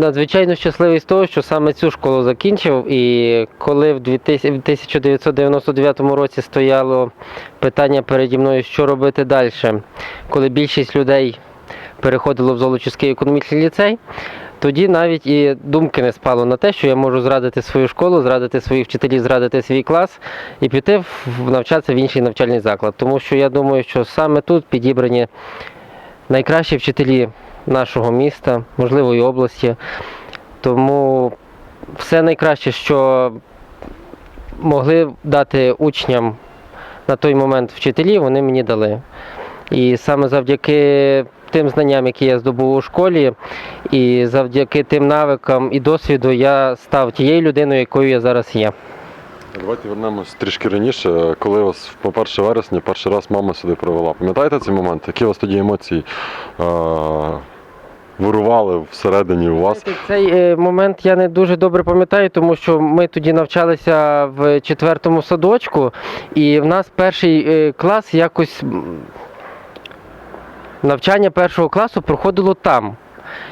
надзвичайно щасливий з того, що саме цю школу закінчив. І коли в 1999 році стояло питання переді мною, що робити далі, коли більшість людей переходило в Золочівський економічний ліцей, тоді навіть і думки не спало на те, що я можу зрадити свою школу, зрадити своїх вчителів, зрадити свій клас і піти навчатися в інший навчальний заклад. Тому що я думаю, що саме тут підібрані найкращі вчителі нашого міста, можливо, і області. Тому все найкраще, що могли дати учням на той момент вчителі, вони мені дали. І саме завдяки тим знанням, які я здобув у школі, і завдяки тим навикам і досвіду я став тією людиною, якою я зараз є. Давайте вернемось трішки раніше, коли вас по 1 вересня перший раз мама сюди привела. Пам'ятаєте цей момент? Які у вас тоді емоції е- вирували всередині у вас? Цей е, момент я не дуже добре пам'ятаю, тому що ми тоді навчалися в четвертому садочку, і в нас перший е, клас якось навчання першого класу проходило там.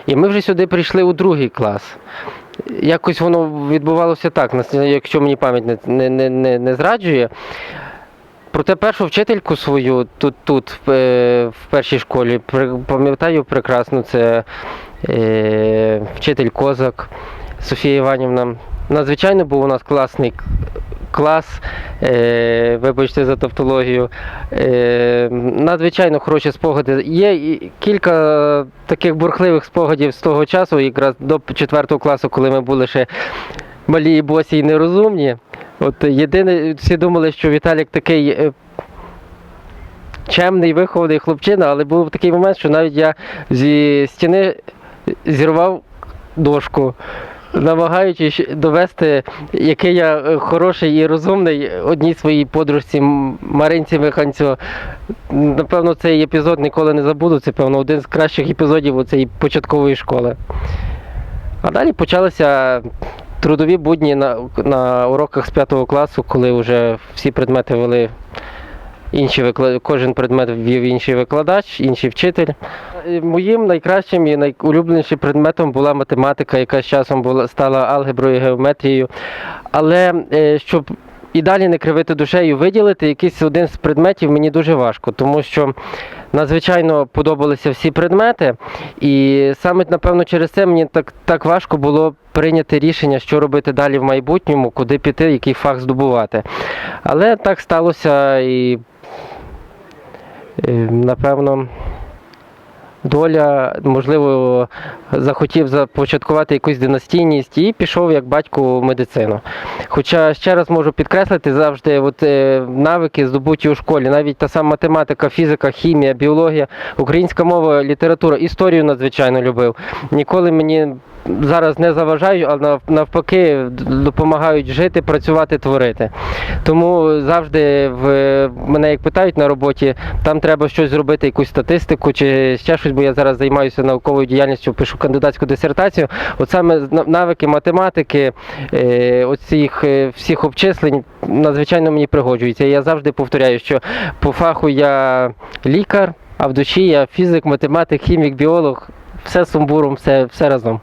І ми вже сюди прийшли у другий клас. Якось воно відбувалося так, якщо мені пам'ять не, не, не, не, зраджує. Проте першу вчительку свою тут, тут в, е, першій школі, пам'ятаю прекрасно, це е, вчитель Козак Софія Іванівна. Надзвичайно був у нас класний клас, е, вибачте за тавтологію. Е, надзвичайно хороші спогади. Є кілька таких бурхливих спогадів з того часу, якраз до 4 класу, коли ми були ще малі босі і нерозумні. От єдине, всі думали, що Віталік такий. е, Чемний, вихований хлопчина, але був такий момент, що навіть я зі стіни зірвав дошку, намагаючись довести, який я е, хороший і розумний одній своїй подружці Маринці Миханцю. Напевно, цей епізод ніколи не забуду. Це, певно, один з кращих епізодів у цієї початкової школи. А далі почалися трудові будні на, на уроках з 5 класу, коли вже всі предмети вели інші викла... кожен предмет ввів інший викладач, інший вчитель. Е, Моїм найкращим і найулюбленішим предметом була математика, яка з часом була, стала алгеброю геометрією. Але е, щоб і далі не кривити душею, виділити якийсь один з предметів мені дуже важко, тому що надзвичайно подобалися всі предмети, і саме, напевно, через це мені так, так важко було прийняти рішення, що робити далі в майбутньому, куди піти, який фах здобувати. Але так сталося і, е, напевно, доля, можливо, захотів започаткувати якусь династійність і пішов як батько в медицину. Хоча ще раз можу підкреслити, завжди от, е, навики здобуті у школі, навіть та сама математика, фізика, хімія, біологія, українська мова, література, історію надзвичайно любив. Ніколи мені зараз не заважають, а навпаки допомагають жити, працювати, творити. Тому завжди в мене як питають на роботі, там треба щось зробити, якусь статистику чи ще щось, бо я зараз займаюся науковою діяльністю, пишу кандидатську дисертацію. От саме навики математики, е, оцих е, всіх обчислень надзвичайно мені пригоджуються. Я завжди повторяю, що по фаху я лікар, а в душі я фізик, математик, хімік, біолог, все сумбуром, все, все разом.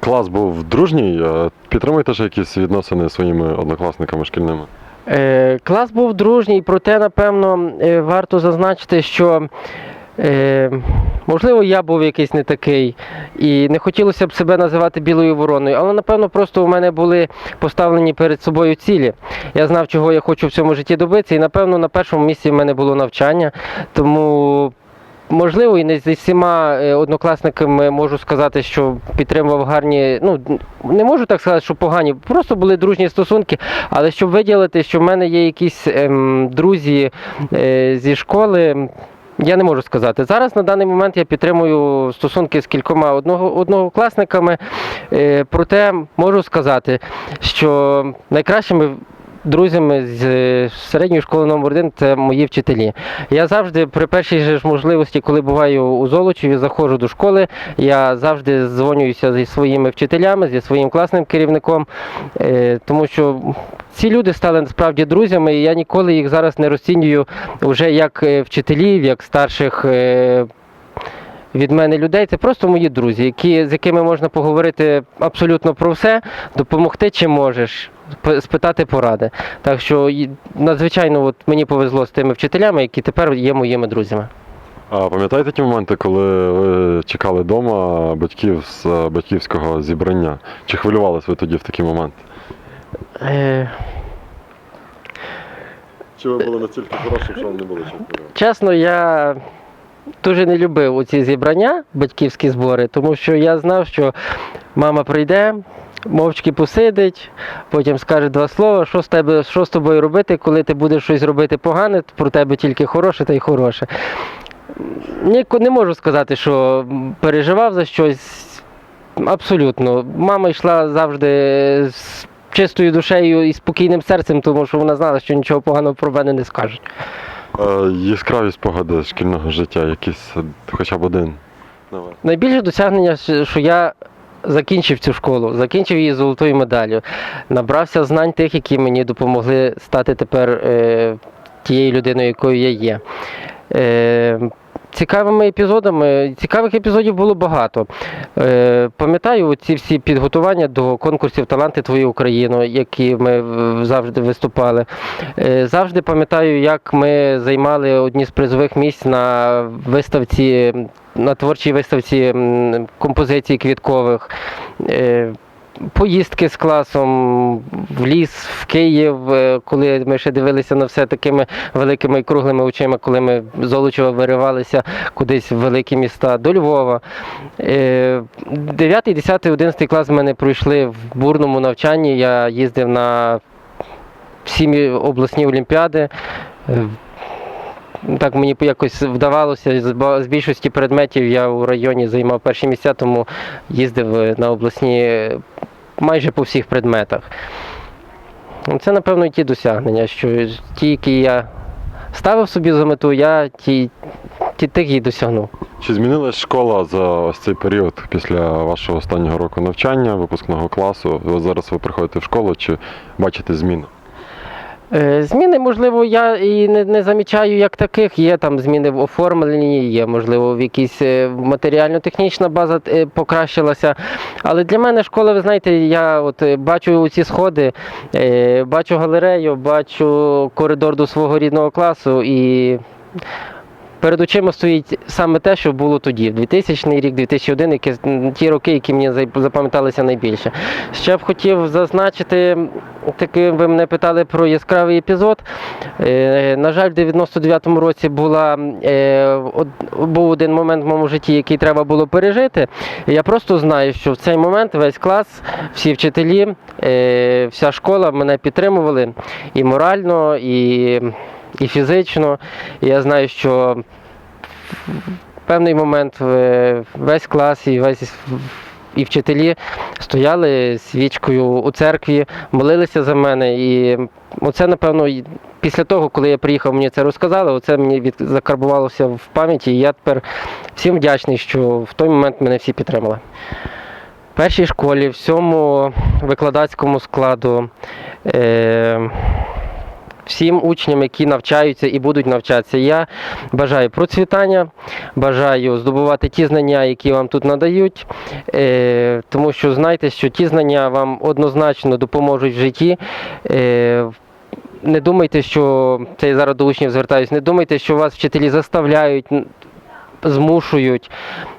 Клас був дружній. Підтримуєте ж якісь відносини зі своїми однокласниками шкільними? Е, клас був дружній, проте, напевно, е, варто зазначити, що е, можливо я був якийсь не такий, і не хотілося б себе називати білою вороною, але напевно просто у мене були поставлені перед собою цілі. Я знав, чого я хочу в цьому житті добитися, і напевно на першому місці в мене було навчання. Тому Можливо, і не зі всіма е, однокласниками можу сказати, що підтримував гарні. Ну не можу так сказати, що погані, просто були дружні стосунки. Але щоб виділити, що в мене є якісь ем, друзі е, зі школи. Я не можу сказати. Зараз на даний момент я підтримую стосунки з кількома одного, однокласниками. Е, проте можу сказати, що найкращими друзями з е, середньої школи номер 1 це мої вчителі. Я завжди при першій же можливості, коли буваю у Золочеві, заходжу до школи, я завжди дзвонююся зі своїми вчителями, зі своїм класним керівником, е, тому що ці люди стали насправді друзями, і я ніколи їх зараз не розцінюю вже як е, вчителів, як старших. від мене людей це просто мої друзі, які, з якими можна поговорити абсолютно про все, допомогти чим можеш, спитати поради. Так що надзвичайно от мені повезло з тими вчителями, які тепер є моїми друзями. А пам'ятаєте ті моменти, коли ви чекали вдома батьків з е, батьківського зібрання? Чи хвилювались ви тоді в такий момент? Е, Чи ви були настільки хороші, що вам не було чим? Чесно, я дуже не любив оці зібрання, батьківські збори, тому що я знав, що мама прийде, мовчки посидить, потім скаже два слова, що з тебе, що з тобою робити, коли ти будеш щось робити погане, про тебе тільки хороше та й хороше. Ні, не можу сказати, що переживав за щось. Абсолютно. Мама йшла завжди з чистою душею і спокійним серцем, тому що вона знала, що нічого поганого про мене не скажуть. Е, Яскраві спогади шкільного життя, якийсь е, хоча б один. Найбільше досягнення, що я закінчив цю школу, закінчив її золотою медаллю, набрався знань тих, які мені допомогли стати тепер е, тією людиною, якою я є. Е, Цікавими епізодами, цікавих епізодів було багато. Е, пам'ятаю ці всі підготування до конкурсів Таланти Твої Україну, які ми завжди виступали. Е, завжди пам'ятаю, як ми займали одні з призових місць на виставці, на творчій виставці композицій квіткових. Е, Поїздки з класом в ліс, в Київ, е, коли ми ще дивилися на все такими великими і круглими очима, коли ми з Золочева виривалися кудись в великі міста, до Львова. Е, 9, 10, 11 клас в мене пройшли в бурному навчанні. Я їздив на всі обласні олімпіади. Так мені якось вдавалося. З більшості предметів я у районі займав перші місця, тому їздив е, на обласні е, майже по всіх предметах. Ну, Це, напевно, ті досягнення, що ті, які я ставив собі за мету, я ті, ті тих і досягнув. Чи змінилась школа за ось цей період після вашого останнього року навчання, випускного класу? Ви зараз ви приходите в школу, чи бачите зміни? Е, Зміни, можливо, я і не, не замічаю як таких. Є там зміни в оформленні, є, можливо, в якійсь е, матеріально-технічна база е, покращилася. Але для мене школа, ви знаєте, я от бачу ці сходи, бачу галерею, бачу коридор до свого рідного класу і. Перед очима стоїть саме те, що було тоді, в 2000 рік, 2001, які, ті роки, які мені запам'яталися найбільше. Ще б хотів зазначити, таки ви мене питали про яскравий епізод. Е, на жаль, в 99-му році була, е, був один момент в моєму житті, який треба було пережити. Я просто знаю, що в цей момент весь клас, всі вчителі, е, вся школа мене підтримували і морально, і, і фізично. Я знаю, що в певний момент весь клас і весь і вчителі стояли свічкою у церкві, молилися за мене. І оце, напевно, після того, коли я приїхав, мені це розказали, оце мені закарбувалося в пам'яті. І я тепер всім вдячний, що в той момент мене всі підтримали. В першій школі, всьому викладацькому складу. Е... Всім учням, які навчаються і будуть навчатися, я бажаю процвітання, бажаю здобувати ті знання, які вам тут надають, е, тому що знайте, що ті знання вам однозначно допоможуть в житті. Е, не думайте, що це я зараз до учнів звертаюсь, не думайте, що вас вчителі заставляють, змушують.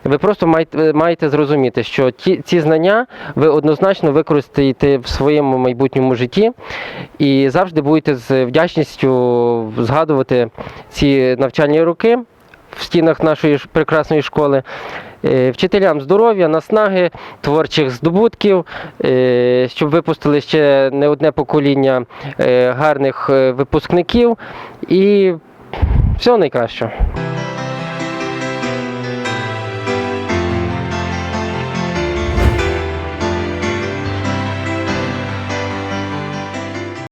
Ви просто маєте, маєте зрозуміти, що ті, ці знання ви однозначно використаєте в своєму майбутньому житті і завжди будете з вдячністю згадувати ці навчальні роки в стінах нашої прекрасної школи. Е, Вчителям здоров'я, наснаги, творчих здобутків, е, щоб випустили ще не одне покоління е, гарних випускників і всього найкращого.